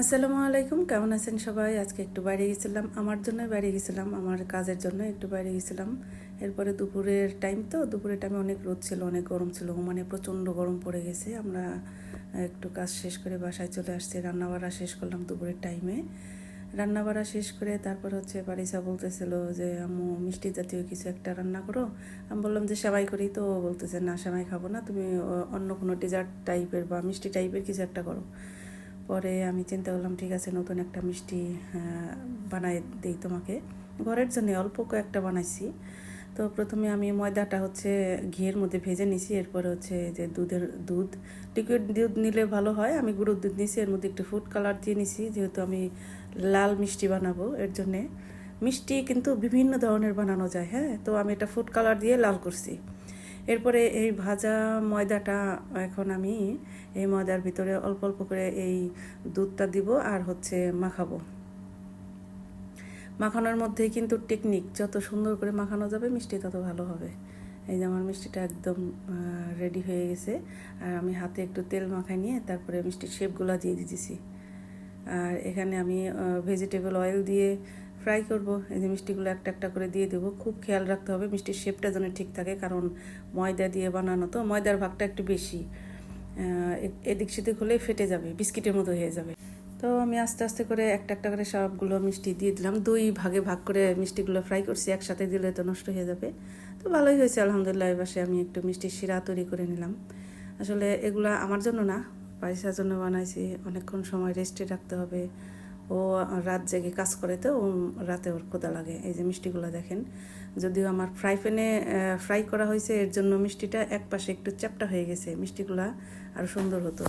আসসালামু আলাইকুম, কেমন আছেন সবাই? আজকে একটু বাইরে গেছিলাম, আমার জন্য বাইরে গেছিলাম, আমার কাজের জন্য একটু বাইরে গেছিলাম। এরপরে দুপুরের টাইম তো, দুপুরের টাইমে অনেক রোদ ছিল, অনেক গরম ছিল মানে প্রচণ্ড গরম পড়ে গেছে। আমরা একটু কাজ শেষ করে বাসায় চলে আসছি, রান্নাবাড়া শেষ করলাম দুপুরের টাইমে রান্নাবাড়া শেষ করে তারপর হচ্ছে বাড়িসা বলতেছিল যে, আম্মু, মিষ্টি জাতীয় কিছু একটা রান্না করো। আমি বললাম যে সেমাই করি। তো বলতেছে, না সেমাই খাব না, তুমি অন্য কোনো ডেজার্ট টাইপের বা মিষ্টি টাইপের কিছু একটা করো। পরে আমি চিন্তা করলাম, ঠিক আছে, নতুন একটা মিষ্টি বানাই দিই তোমাকে। ঘরের জন্য অল্প কয়েকটা বানাইছি। তো প্রথমে আমি ময়দাটা হচ্ছে ঘিয়ের মধ্যে ভেজে নিছি, এরপরে হচ্ছে যে দুধের দুধ। লিকুইড দুধ নিলে ভালো হয়, আমি গুঁড়োর দুধ নিছি, এর মধ্যে একটু ফুড কালার দিয়ে নিছি, যেহেতু আমি লাল মিষ্টি বানাবো এর জন্যে। মিষ্টি কিন্তু বিভিন্ন ধরনের বানানো যায় হ্যাঁ? তো আমি এটা ফুড কালার দিয়ে লাল করছি। এরপরে এই ভাজা ময়দাটা এখন আমি এই ময়দার ভিতরে অল্প অল্প করে এই দুধটা দিব আর হচ্ছে মাখাবো। মাখানোর মধ্যেই কিন্তু টেকনিক যত সুন্দর করে মাখানো যাবে মিষ্টি তত ভালো হবে। এই যে আমার মিষ্টিটা একদম রেডি হয়ে গেছে। আর আমি হাতে একটু তেল মাখাই নিয়ে তারপরে মিষ্টির শেপগুলো দিয়ে দিয়েছি আর এখানে আমি ভেজিটেবল অয়েল দিয়ে ফ্রাই করব, এই যে মিষ্টিগুলো একটা একটা করে দিয়ে দেবো। খুব খেয়াল রাখতে হবে মিষ্টির শেপটা যেন ঠিক থাকে, কারণ ময়দা দিয়ে বানানো তো, ময়দার ভাগটা একটু বেশি। এদিক সেদিক হলে ফেটে যাবে, বিস্কিটের মতো হয়ে যাবে। তো আমি আস্তে আস্তে করে একটা একটা করে সবগুলো মিষ্টি দিয়ে দিলাম। দুই ভাগে ভাগ করে মিষ্টিগুলো ফ্রাই করছি, একসাথে দিলে তো নষ্ট হয়ে যাবে। তো ভালোই হয়েছে, আলহামদুলিল্লাহ, এবারে আমি একটু মিষ্টির শিরা তৈরি করে নিলাম। আসলে এগুলা আমার জন্য না, পয়সার জন্য বানাইছি। অনেকক্ষণ সময় রেস্টে রাখতে হবে। ও রাত জেগে কাজ করে তো রাতে ওর ক্ষুদা লাগে। এই যে মিষ্টিগুলো দেখেন, যদিও আমার ফ্রাই প্যানে ফ্রাই করা হয়েছে, এর জন্য মিষ্টিটা এক পাশে একটু চ্যাপটা হয়ে গেছে, মিষ্টিগুলা আরও সুন্দর হতো।